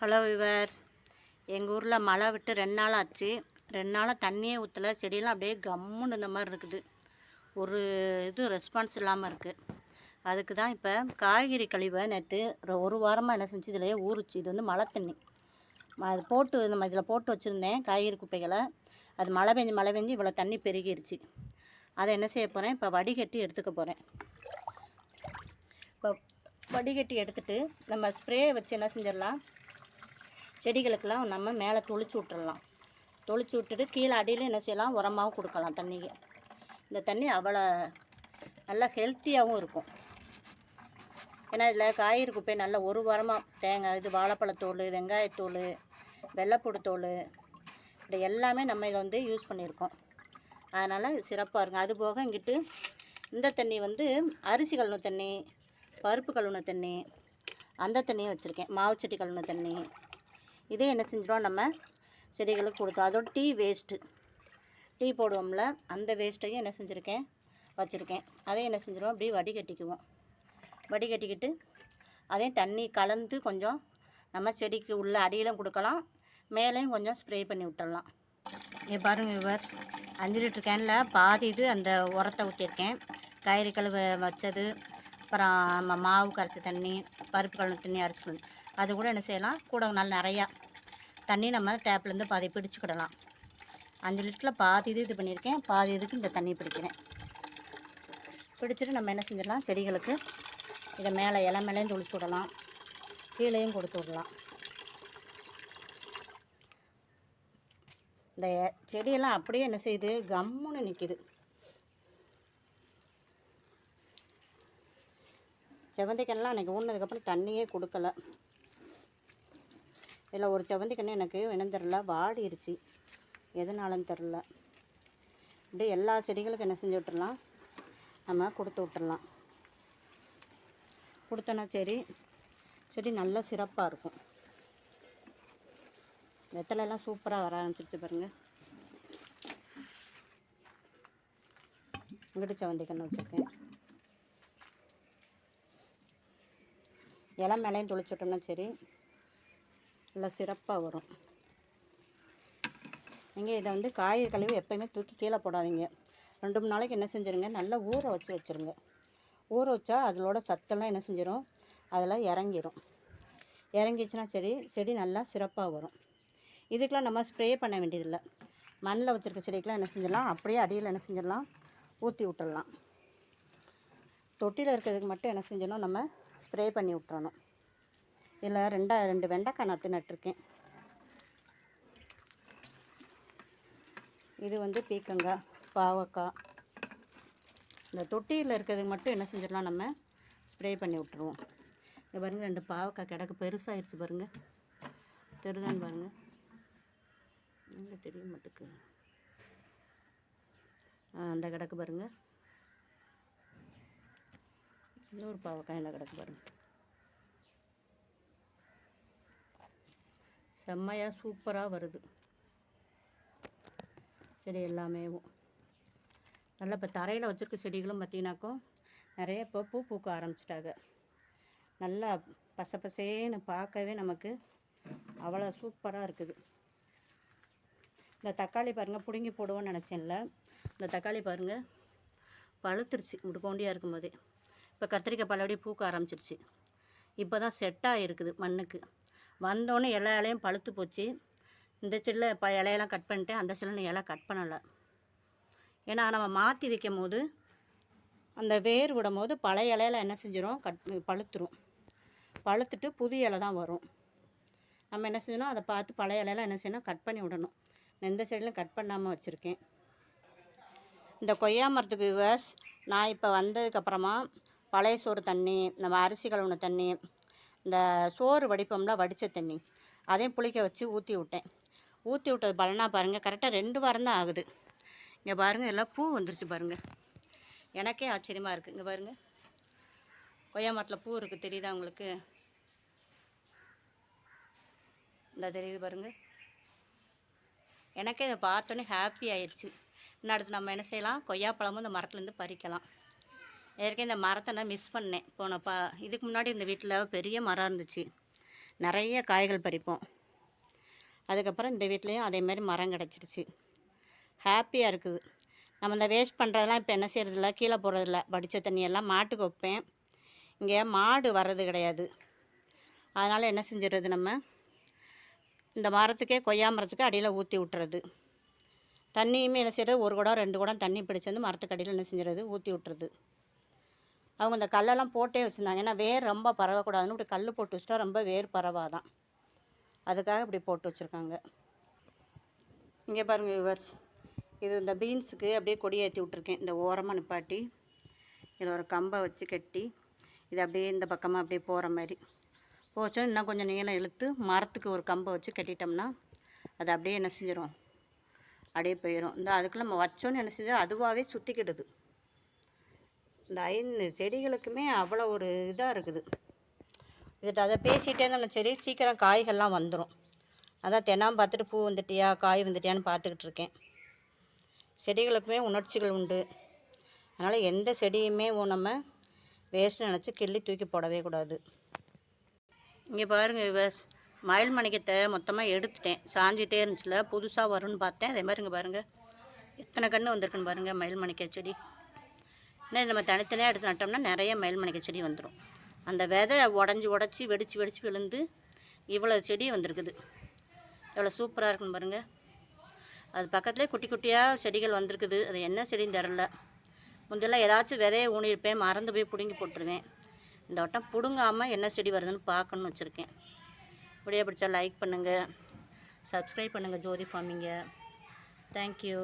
Hello விவர் எங்கள் ஊரில் மழை விட்டு ரெண்டு நாள் ஆச்சு. ரெண்டு நாளாக தண்ணியே ஊற்றல செடியெல்லாம் அப்படியே கம்முன்னு இந்த மாதிரி இருக்குது. ஒரு இது ரெஸ்பான்ஸ் இல்லாமல் இருக்குது அதுக்கு தான் இப்போ காய்கறி கழிவை நேற்று ஒரு வாரமாக என்ன செஞ்சு இதுலையே ஊறுச்சு. இது வந்து மழை தண்ணி. அது போட்டு நம்ம இதில் போட்டு வச்சுருந்தேன் காய்கறி குப்பைகளை. அது மழை பெஞ்சு மழை பெஞ்சு இவ்வளோ தண்ணி பெருகிருச்சு. அதை என்ன செய்ய போகிறேன் இப்போ வடிகட்டி எடுத்துக்க போகிறேன் இப்போ வடிகட்டி எடுத்துகிட்டு நம்ம ஸ்ப்ரே வச்சு என்ன செஞ்சிடலாம்? செடிகளுக்கெல்லாம் நம்ம மேலே தொளிச்சு விட்டுடலாம் தொளிச்சு விட்டுட்டு கீழே அடியில் என்ன செய்யலாம்? உரமாகவும் கொடுக்கலாம் தண்ணிக்கு. இந்த தண்ணி அவ்வளோ நல்லா ஹெல்த்தியாகவும் இருக்கும். ஏன்னா இதில் காய்கறி குப்பை நல்ல ஒரு வாரமாக தேங்காய் இது வாழைப்பழத்தோல் வெங்காயத்தோல் வெள்ளைப்பூடு தோல் இப்படி எல்லாமே நம்ம இதில் வந்து யூஸ் பண்ணியிருக்கோம். அதனால் சிறப்பாக இருக்கும். அது போக இங்கிட்டு இந்த தண்ணி வந்து அரிசி கழுவுன தண்ணி பருப்பு கழுவுன தண்ணி அந்த தண்ணியும் வச்சுருக்கேன். மாவு செட்டி கழுவுன தண்ணி இதே என்ன செஞ்சிடும் நம்ம செடிகளுக்கு கொடுத்தோம். அதோட டீ வேஸ்ட்டு. டீ போடுவோம்ல அந்த வேஸ்ட்டையும் என்ன செஞ்சுருக்கேன் வச்சுருக்கேன். அதையும் என்ன செஞ்சிடும் அப்படியே வடிகட்டிக்குவோம். வடிகட்டிக்கிட்டு அதையும் தண்ணி கலந்து கொஞ்சம் நம்ம செடிக்கு உள்ள அடியிலும் கொடுக்கலாம் மேலேயும் கொஞ்சம் ஸ்ப்ரே பண்ணி விட்டுடலாம். இங்கே பாருங்க விவர் அஞ்சு லிட்டர் கேனில் பாதி இது அந்த உரத்தை ஊற்றிருக்கேன் காய்கறி கழுவ வச்சது அப்புறம் மாவு கரைச்ச தண்ணி பருப்பு கழுவு தண்ணி அரைச்சி அது கூட என்ன செய்யலாம் கூட நல்ல நிறையா தண்ணி நம்ம டேப்லேருந்து பாதி பிடிச்சிக்கிடலாம். அஞ்சு லிட்டரில் பாதி இது இது பண்ணியிருக்கேன். பாதி இதுக்கு இந்த தண்ணி பிடிக்கிறேன். பிடிச்சிட்டு நம்ம என்ன செஞ்சிடலாம்? செடிகளுக்கு இதை மேலே இலை மேலேயும் தொளிச்சு விடலாம். கீழேயும் கொடுத்து விடலாம். இந்த செடியெல்லாம் அப்படியே என்ன செய்யுது? கம்முன்னு நிற்கிது செவந்திக்கண்ணெலாம் அன்றைக்கி ஊனதுக்கப்புறம் தண்ணியே கொடுக்கல. இதில் ஒரு செவந்திக்கண்ணு எனக்கு என்னன்னு தெரில வாடிருச்சு. எதனாலன்னு தெரில இப்படி எல்லா செடிகளுக்கும் என்ன செஞ்சு விட்டுறலாம்? நம்ம கொடுத்து விட்டுடலாம் கொடுத்தோன்னா சரி செடி நல்லா சிறப்பாக இருக்கும். வெத்தலைலாம் சூப்பராக வர ஆரம்பிச்சிருச்சு பாருங்கள் இங்கிட்டு செவந்தி கன்று வச்சுருக்கேன். இலை மேலேயும் தொளிச்சுட்டோம்னா சரி நல்லா சிறப்பாக வரும். நீங்கள் இதை வந்து காய்கறி கழுவி எப்போயுமே தூக்கி கீழே போடாதீங்க. ரெண்டு மூணு நாளைக்கு என்ன செஞ்சுருங்க? நல்லா ஊற வச்சு வச்சுருங்க. ஊற வச்சா அதோட சத்தெல்லாம் என்ன செஞ்சிடும் அதில் இறங்கிடும் இறங்கிச்சுன்னா செடி செடி நல்லா சிறப்பாக வரும். இதுக்கெலாம் நம்ம ஸ்ப்ரே பண்ண வேண்டியதில்லை. மண்ணில் வச்சுருக்க செடிக்கெலாம் என்ன செஞ்சிடலாம்? அப்படியே அடியில் என்ன செஞ்சிடலாம்? ஊற்றி விட்டுடலாம். தொட்டியில் இருக்கிறதுக்கு மட்டும் என்ன செஞ்சிடணும்? நம்ம ஸ்ப்ரே பண்ணி விட்டுறணும். இதில் ரெண்டா ரெண்டு வெண்டைக்காய் நற்று நட்டிருக்கேன். இது வந்து பீக்கங்காய் பாவக்காய். இந்த தொட்டியில் இருக்கிறதுக்கு மட்டும் என்ன செஞ்சிடலாம் நம்ம? ஸ்ப்ரே பண்ணி விட்டுருவோம். இங்கே பாருங்கள் ரெண்டு பாவக்காய் கிடக்கு. பெருசாகிடுச்சு பாருங்கள் தெரியுதான்னு பாருங்கள் இங்கே தெரிய மாட்டுக்கு. அந்த கிடக்கு பாருங்க. இன்னொரு பாவக்காய் இந்த கிடக்கு பாருங்கள் செம்மையாக சூப்பராக வருது. செடி எல்லாமேவும் நல்லா இப்போ தரையில் வச்சுருக்க செடிகளும் பார்த்தீங்கன்னாக்கோ நிறைய இப்போ பூ பூக்க ஆரம்பிச்சிட்டாங்க. நல்லா பச பசேன்னு பார்க்கவே நமக்கு அவ்வளோ சூப்பராக இருக்குது. இந்த தக்காளி பாருங்கள் பிடுங்கி போடுவோன்னு நினச்சேன்ல. இந்த தக்காளி பாருங்கள் பழுத்துருச்சு இப்படி இருக்கும் இருக்கும்போதே. இப்போ கத்திரிக்காய் பழபடி பூக்க ஆரம்பிச்சிருச்சு. இப்போ தான் செட்டாக இருக்குது மண்ணுக்கு. வந்தோடனே எல்லா இலையும் பழுத்து போச்சு. இந்த செடியில் இப்போ இலையெல்லாம் கட் பண்ணிட்டேன் அந்த செடியில் இலை கட் பண்ணலை. ஏன்னா நம்ம மாற்றி வைக்கும் போது அந்த வேர் விடும் போது பழைய இலையில என்ன செஞ்சிடும் கட் பழுத்துரும். பழுத்துட்டு புது இலை தான் வரும். நம்ம என்ன செய்யணும்? அதை பார்த்து பழைய இலையெல்லாம் என்ன செய்யணும்? கட் பண்ணி விடணும். நான் எந்த சைட்லையும் கட் பண்ணாமல் வச்சுருக்கேன். இந்த கொய்யா மரத்துக்கு யூவர்ஸ் நான் இப்போ வந்ததுக்கப்புறமா பழைய சோறு தண்ணி நம்ம அரிசி கழுவுன தண்ணி இந்த சோறு வடிப்போம்ல வடித்த தண்ணி அதையும் புளிக்க வச்சு ஊற்றி விட்டேன். ஊற்றி விட்டது பலனாக பாருங்கள் கரெக்டாக ரெண்டு வாரம் தான் ஆகுது. இங்கே பாருங்கள் எல்லாம் பூ வந்துருச்சு பாருங்கள் எனக்கே ஆச்சரியமாக இருக்குது இங்கே பாருங்கள் கொய்யா மரத்தில் பூ இருக்குது தெரியுதா உங்களுக்கு? இந்த தெரியுது பாருங்கள் எனக்கே இதை பார்த்தோன்னே ஹாப்பி ஆயிடுச்சு. இன்னும் அடுத்து நம்ம என்ன செய்யலாம்? கொய்யாப்பழமும் இந்த மரத்துலேருந்து பறிக்கலாம். ஏற்கனவே இந்த மரத்தை நான் மிஸ் பண்ணேன். போன பா இதுக்கு முன்னாடி இந்த வீட்டில் பெரிய மரம் இருந்துச்சு. நிறைய காய்கள் பறிப்போம். அதுக்கப்புறம் இந்த வீட்லேயும் அதேமாதிரி மரம் கிடச்சிருச்சு. ஹாப்பியாக இருக்குது. நம்ம இந்த வேஸ்ட் பண்ணுறதெல்லாம் இப்போ என்ன செய்கிறதில்ல கீழே போடுறதில்ல வடித்த தண்ணியெல்லாம் மாட்டுக்கு வைப்பேன். இங்கே மாடு வர்றது கிடையாது. அதனால் என்ன செஞ்சிடுறது நம்ம? இந்த மரத்துக்கே கொய்யா மரத்துக்கு அடியில் ஊற்றி விட்டுறது. தண்ணியுமே என்ன செய்கிறது ஒரு குடம் ரெண்டு குடம் தண்ணி பிடிச்சி வந்து மரத்துக்கு அடியில் என்ன செஞ்சிடுறது? ஊற்றி விட்டுறது. அவங்க இந்த கல்லெல்லாம் போட்டே வச்சுருந்தாங்க. ஏன்னா வேர் ரொம்ப பரவக்கூடாதுன்னு இப்படி கல் போட்டு வச்சுட்டா ரொம்ப வேர் பரவாதான். அதுக்காக இப்படி போட்டு வச்சுருக்காங்க. இங்கே பாருங்கள் விவர்ஸ் இது இந்த பீன்ஸுக்கு அப்படியே கொடி ஏற்றி விட்ருக்கேன் இந்த ஓரமாக நிப்பாட்டி இதில் ஒரு கம்பை வச்சு கட்டி இது அப்படியே இந்த பக்கமாக அப்படியே போகிற மாதிரி. போச்சோம் இன்னும் கொஞ்சம் நீளம் இழுத்து மரத்துக்கு ஒரு கம்பை வச்சு கட்டிட்டோம்னா அது அப்படியே என்ன செஞ்சிடும் அப்படியே போயிடும் இந்த அதுக்குள்ளே நம்ம வச்சோன்னு என்ன செஞ்சு அதுவாகவே சுற்றிக்கிடுது இந்த ஐந்து செடிகளுக்குமே அவ்வளோ ஒரு இதாக இருக்குது. இதுட்டு அதை பேசிகிட்டே இருந்தோம்னா சரி சீக்கிரம் காய்கள்லாம் வந்துடும் அதான் தெனாம் பார்த்துட்டு பூ வந்துட்டியா காய் வந்துட்டியான்னு பார்த்துக்கிட்டு இருக்கேன். செடிகளுக்குமே உணர்ச்சிகள் உண்டு. அதனால் எந்த செடியுமே நம்ம வேஸ்ட் நினச்சி கிள்ளி தூக்கி போடவே கூடாது. இங்கே பாருங்கள் விவாஸ் மயில் மணிக்கத்தை மொத்தமாக எடுத்துட்டேன். சாஞ்சிட்டே இருந்துச்சுல புதுசாக வரும்னு பார்த்தேன். அதே மாதிரி இங்கே பாருங்கள் எத்தனை கன்று வந்திருக்குன்னு பாருங்கள் மயில் மணிக்க செடி. இன்னும் நம்ம தனித்தனியாக எடுத்து நட்டோம்னா நிறைய மயில் மணிக்க செடி வந்துடும் அந்த விதை உடஞ்சி உடச்சி வெடித்து வெடித்து விழுந்து இவ்வளோ செடி வந்திருக்குது. எவ்வளோ சூப்பராக இருக்குன்னு பாருங்கள் அது பக்கத்துலேயே குட்டி குட்டியாக செடிகள் வந்திருக்குது. அது என்ன செடின்னு தெரில முந்தெல்லாம் ஏதாச்சும் விதையை ஊனியிருப்பேன் மறந்து போய் பிடுங்கி போட்டுருவேன். இந்த வட்டம் பிடுங்காமல் என்ன செடி வருதுன்னு பார்க்கணுன்னு வச்சுருக்கேன். இப்படியே பிடிச்சா லைக் பண்ணுங்கள் சப்ஸ்கிரைப் பண்ணுங்கள் ஜோதி ஃபார்மிங்க தேங்க்யூ